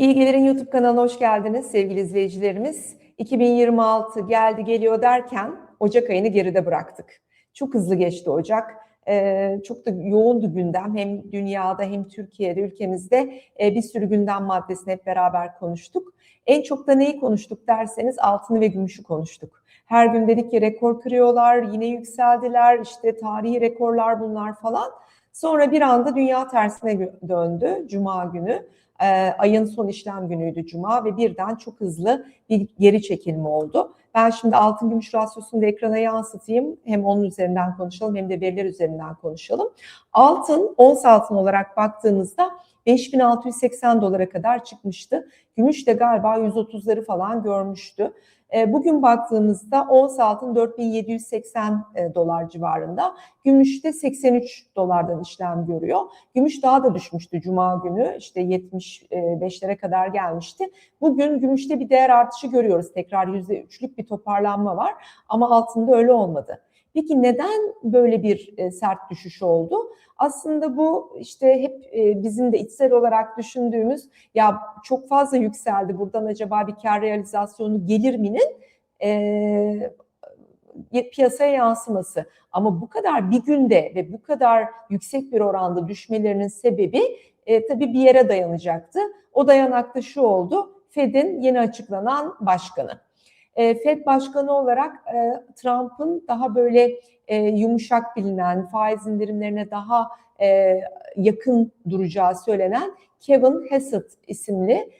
İyi Gelir'in YouTube kanalına hoş geldiniz sevgili izleyicilerimiz. 2026 geldi geliyor derken Ocak ayını geride bıraktık. Çok hızlı geçti Ocak. Ee, çok da yoğundu gündem hem dünyada hem Türkiye'de ülkemizde e, bir sürü gündem maddesini hep beraber konuştuk. En çok da neyi konuştuk derseniz altını ve gümüşü konuştuk. Her gün dedik ki rekor kırıyorlar, yine yükseldiler, işte tarihi rekorlar bunlar falan. Sonra bir anda dünya tersine döndü Cuma günü. E, ayın son işlem günüydü Cuma ve birden çok hızlı bir geri çekilme oldu. Ben şimdi altın gümüş rasyosunu da ekrana yansıtayım. Hem onun üzerinden konuşalım hem de veriler üzerinden konuşalım. Altın, ons altın olarak baktığımızda 5680 dolara kadar çıkmıştı. Gümüş de galiba 130'ları falan görmüştü. E, bugün baktığımızda ons altın 4780 e, dolar civarında. Gümüş de 83 dolardan işlem görüyor. Gümüş daha da düşmüştü cuma günü. işte 75'lere kadar gelmişti. Bugün gümüşte bir değer artışı görüyoruz. Tekrar %3'lük bir toparlanma var. Ama altında öyle olmadı. Peki neden böyle bir e, sert düşüş oldu? Aslında bu işte hep e, bizim de içsel olarak düşündüğümüz ya çok fazla yükseldi buradan acaba bir kar realizasyonu gelir mi'nin e, piyasaya yansıması. Ama bu kadar bir günde ve bu kadar yüksek bir oranda düşmelerinin sebebi e, tabii bir yere dayanacaktı. O dayanak da şu oldu. Fed'in yeni açıklanan başkanı. E, Fed başkanı olarak e, Trump'ın daha böyle e, yumuşak bilinen, faiz indirimlerine daha e, yakın duracağı söylenen Kevin Hassett isimli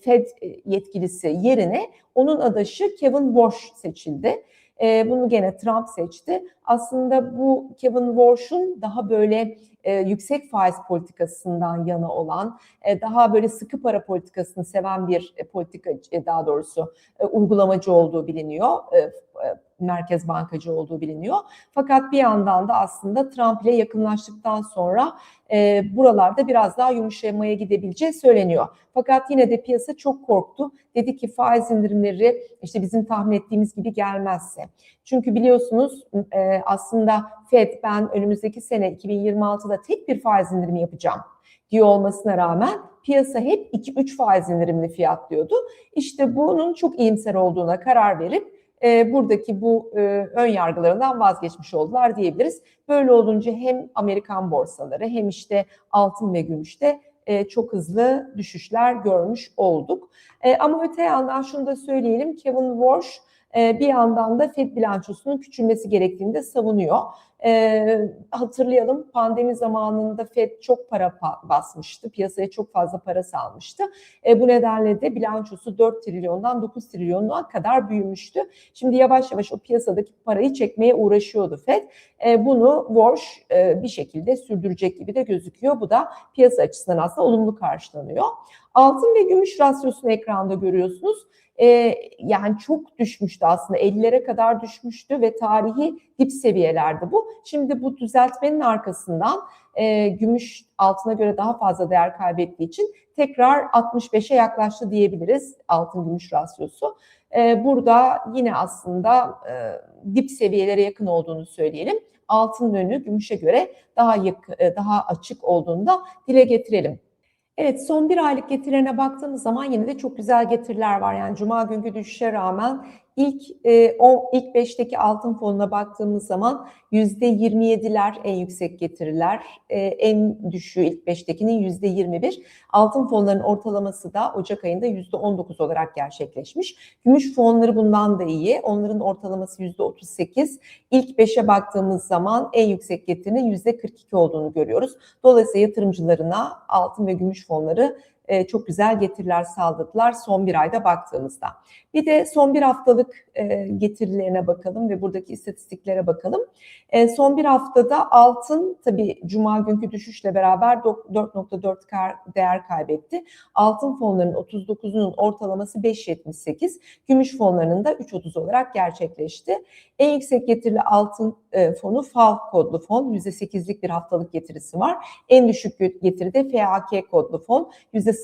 Fed yetkilisi yerine onun adaşı Kevin Warsh seçildi. Bunu gene Trump seçti. Aslında bu Kevin Warsh'un daha böyle e, yüksek faiz politikasından yana olan, e, daha böyle sıkı para politikasını seven bir e, politika, e, daha doğrusu e, uygulamacı olduğu biliniyor. E, e, merkez bankacı olduğu biliniyor. Fakat bir yandan da aslında Trump ile yakınlaştıktan sonra e, buralarda biraz daha yumuşamaya gidebileceği söyleniyor. Fakat yine de piyasa çok korktu. Dedi ki faiz indirimleri işte bizim tahmin ettiğimiz gibi gelmezse. Çünkü biliyorsunuz e, aslında Fed ben önümüzdeki sene 2026'da tek bir faiz indirimi yapacağım diyor olmasına rağmen piyasa hep 2-3 faiz indirimli fiyatlıyordu. İşte bunun çok iyimser olduğuna karar verip e, buradaki bu e, ön yargılarından vazgeçmiş oldular diyebiliriz. Böyle olunca hem Amerikan borsaları hem işte altın ve gümüşte e, çok hızlı düşüşler görmüş olduk. E, ama öte yandan şunu da söyleyelim Kevin Walsh e, bir yandan da FED bilançosunun küçülmesi gerektiğini de savunuyor. E, hatırlayalım pandemi zamanında FED çok para basmıştı. Piyasaya çok fazla para salmıştı. E, bu nedenle de bilançosu 4 trilyondan 9 trilyona kadar büyümüştü. Şimdi yavaş yavaş o piyasadaki parayı çekmeye uğraşıyordu FED. E, bunu Walsh e, bir şekilde sürdürecek gibi de gözüküyor. Bu da piyasa açısından aslında olumlu karşılanıyor. Altın ve gümüş rasyosunu ekranda görüyorsunuz e, yani çok düşmüştü aslında 50'lere kadar düşmüştü ve tarihi dip seviyelerde bu. Şimdi bu düzeltmenin arkasından e, gümüş altına göre daha fazla değer kaybettiği için tekrar 65'e yaklaştı diyebiliriz altın gümüş rasyosu. E, burada yine aslında e, dip seviyelere yakın olduğunu söyleyelim. Altın yönü gümüşe göre daha yakın, e, daha açık olduğunu da dile getirelim. Evet son bir aylık getirilerine baktığımız zaman yine de çok güzel getiriler var. Yani cuma günkü düşüşe rağmen İlk e, o ilk 5'teki altın fonuna baktığımız zaman %27'ler en yüksek getiriler. E, en düşüğü ilk 5'tekinin %21. Altın fonlarının ortalaması da Ocak ayında %19 olarak gerçekleşmiş. Gümüş fonları bundan da iyi. Onların ortalaması %38. İlk 5'e baktığımız zaman en yüksek getirinin %42 olduğunu görüyoruz. Dolayısıyla yatırımcılarına altın ve gümüş fonları e, çok güzel getiriler sağladılar son bir ayda baktığımızda. Bir de son bir haftalık e, getirilerine bakalım ve buradaki istatistiklere bakalım. E, son bir haftada altın tabii cuma günkü düşüşle beraber 4.4 değer kaybetti. Altın fonlarının 39'unun ortalaması 5.78, gümüş fonlarının da 3.30 olarak gerçekleşti. En yüksek getirili altın fonu FAL kodlu fon %8'lik bir haftalık getirisi var. En düşük getiri de FAK kodlu fon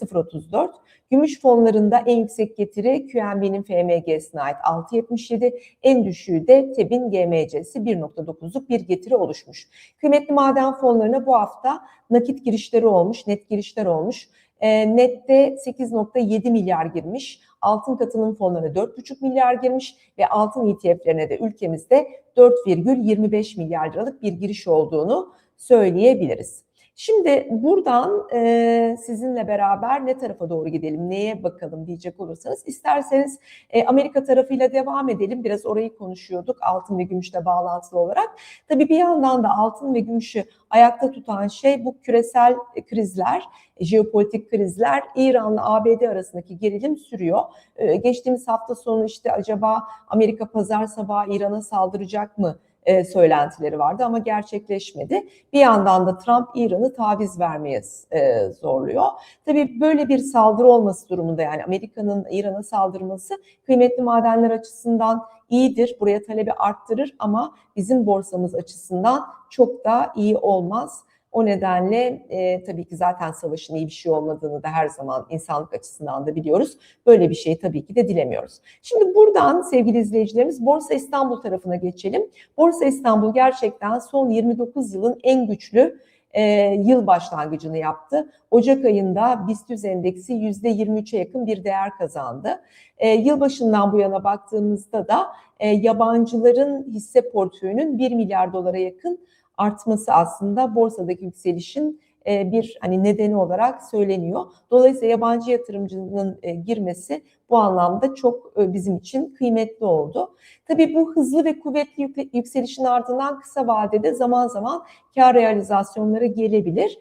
%0.34. Gümüş fonlarında en yüksek getiri QNB'nin FMG'sine ait 6.77, en düşüğü de TEB'in GMC'si 1.9'luk bir getiri oluşmuş. Kıymetli maden fonlarına bu hafta nakit girişleri olmuş, net girişler olmuş. E, nette 8.7 milyar girmiş. Altın katılım fonlarına 4,5 milyar girmiş ve altın ETF'lerine de ülkemizde 4,25 milyar liralık bir giriş olduğunu söyleyebiliriz. Şimdi buradan e, sizinle beraber ne tarafa doğru gidelim, neye bakalım diyecek olursanız isterseniz e, Amerika tarafıyla devam edelim. Biraz orayı konuşuyorduk altın ve gümüşle bağlantılı olarak. Tabii bir yandan da altın ve gümüşü ayakta tutan şey bu küresel krizler, jeopolitik krizler. İran'la ABD arasındaki gerilim sürüyor. E, geçtiğimiz hafta sonu işte acaba Amerika pazar sabahı İran'a saldıracak mı? E, söylentileri vardı ama gerçekleşmedi. Bir yandan da Trump İran'ı taviz vermeye e, zorluyor. Tabii böyle bir saldırı olması durumunda yani Amerika'nın İran'a saldırması kıymetli madenler açısından iyidir. Buraya talebi arttırır ama bizim borsamız açısından çok da iyi olmaz. O nedenle e, tabii ki zaten savaşın iyi bir şey olmadığını da her zaman insanlık açısından da biliyoruz. Böyle bir şey tabii ki de dilemiyoruz. Şimdi buradan sevgili izleyicilerimiz Borsa İstanbul tarafına geçelim. Borsa İstanbul gerçekten son 29 yılın en güçlü e, yıl başlangıcını yaptı. Ocak ayında BIST endeksi %23'e yakın bir değer kazandı. E, yılbaşından bu yana baktığımızda da e, yabancıların hisse portföyünün 1 milyar dolara yakın artması aslında borsadaki yükselişin e, bir hani nedeni olarak söyleniyor. Dolayısıyla yabancı yatırımcının e, girmesi bu anlamda çok e, bizim için kıymetli oldu. Tabii bu hızlı ve kuvvetli yükselişin ardından kısa vadede zaman zaman kar realizasyonları gelebilir.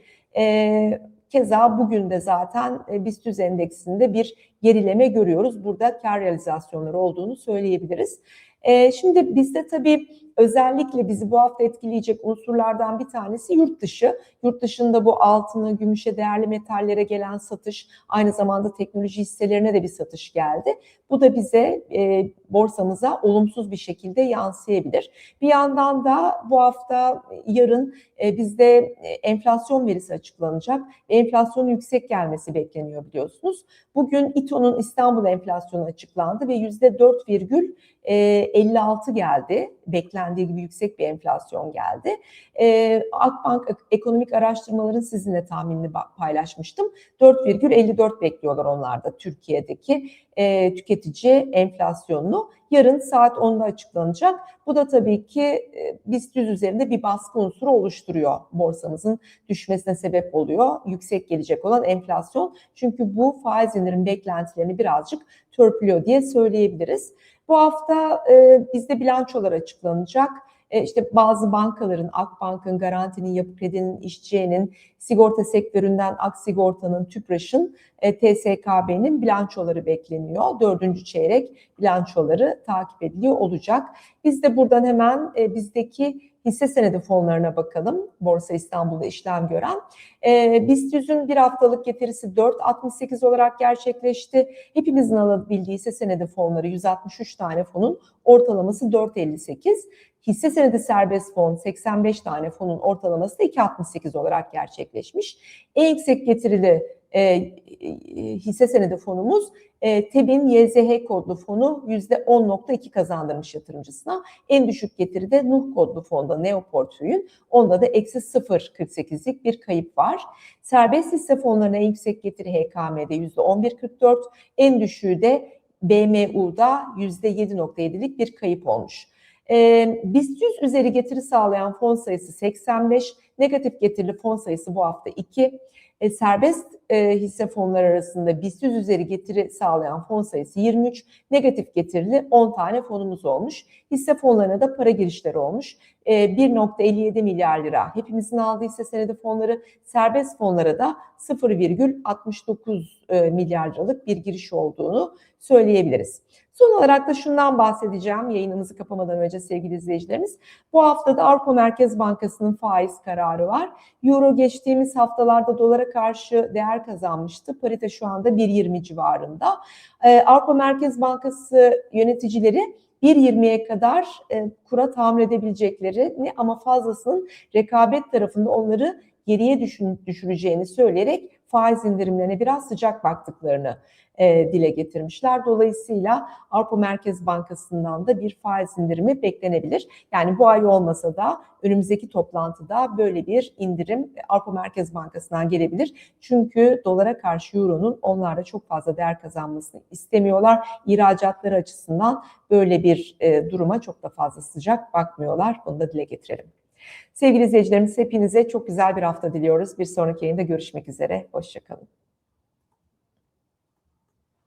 Keza bugün de zaten BIST endeksinde bir gerileme görüyoruz. Burada kar realizasyonları olduğunu söyleyebiliriz. Şimdi bizde tabii özellikle bizi bu hafta etkileyecek unsurlardan bir tanesi yurt dışı. Yurt dışında bu altına, gümüşe, değerli metallere gelen satış, aynı zamanda teknoloji hisselerine de bir satış geldi. Bu da bize e, borsamıza olumsuz bir şekilde yansıyabilir. Bir yandan da bu hafta yarın e, bizde e, enflasyon verisi açıklanacak. Enflasyonun yüksek gelmesi bekleniyor biliyorsunuz. Bugün İTO'nun İstanbul enflasyonu açıklandı ve yüzde 4,56 geldi. Beklendiği gibi yüksek bir enflasyon geldi. Akbank Ekonomik Araştırmaların sizinle tahminini paylaşmıştım. 4,54 bekliyorlar onlar da Türkiye'deki tüketici enflasyonunu yarın saat 10'da açıklanacak. Bu da tabii ki e, BIST 100 üzerinde bir baskı unsuru oluşturuyor. Borsamızın düşmesine sebep oluyor. Yüksek gelecek olan enflasyon. Çünkü bu faiz indirim beklentilerini birazcık törpülüyor diye söyleyebiliriz. Bu hafta e, bizde bilançolar açıklanacak. E, işte bazı bankaların, Akbank'ın, Garanti'nin, Yapı Kredi'nin, İşçiye'nin, sigorta sektöründen Aksigorta'nın, TÜPRAŞ'ın, e, TSKB'nin bilançoları bekleniyor. Dördüncü çeyrek bilançoları takip ediliyor olacak. Biz de buradan hemen e, bizdeki hisse senedi fonlarına bakalım. Borsa İstanbul'da işlem gören. E, BIST 100'ün bir haftalık getirisi 4.68 olarak gerçekleşti. Hepimizin alabildiği hisse senedi fonları 163 tane fonun ortalaması 4.58. Hisse senedi serbest fon 85 tane fonun ortalaması da 2.68 olarak gerçekleşmiş. En yüksek getirili e, e, hisse senedi fonumuz e, TEB'in YZH kodlu fonu %10.2 kazandırmış yatırımcısına. En düşük getiri de Nuh kodlu fonda Neoportföy'ün. Onda da eksi 0.48'lik bir kayıp var. Serbest hisse fonlarına en yüksek getiri HKM'de %11.44, en düşüğü de BMU'da %7.7'lik bir kayıp olmuş. E, BIST 100 üzeri getiri sağlayan fon sayısı 85, negatif getirili fon sayısı bu hafta 2. E, serbest e, hisse fonları arasında BIST 100 üzeri getiri sağlayan fon sayısı 23, negatif getirili 10 tane fonumuz olmuş. Hisse fonlarına da para girişleri olmuş. E, 1.57 milyar lira hepimizin aldığı hisse senedi fonları, serbest fonlara da 0,69 e, milyar liralık bir giriş olduğunu söyleyebiliriz. Son olarak da şundan bahsedeceğim yayınımızı kapamadan önce sevgili izleyicilerimiz. Bu haftada Avrupa Merkez Bankası'nın faiz kararı var. Euro geçtiğimiz haftalarda dolara karşı değer kazanmıştı. Parite şu anda 1.20 civarında. Ee, Avrupa Merkez Bankası yöneticileri 1.20'ye kadar e, kura tahammül edebileceklerini ama fazlasının rekabet tarafında onları geriye düşüreceğini söyleyerek faiz indirimlerine biraz sıcak baktıklarını e, dile getirmişler. Dolayısıyla Avrupa Merkez Bankası'ndan da bir faiz indirimi beklenebilir. Yani bu ay olmasa da önümüzdeki toplantıda böyle bir indirim Avrupa Merkez Bankası'ndan gelebilir. Çünkü dolara karşı euronun onlarda çok fazla değer kazanmasını istemiyorlar. İhracatları açısından böyle bir e, duruma çok da fazla sıcak bakmıyorlar. Bunu da dile getirelim. Sevgili izleyicilerimiz hepinize çok güzel bir hafta diliyoruz. Bir sonraki yayında görüşmek üzere. Hoşçakalın.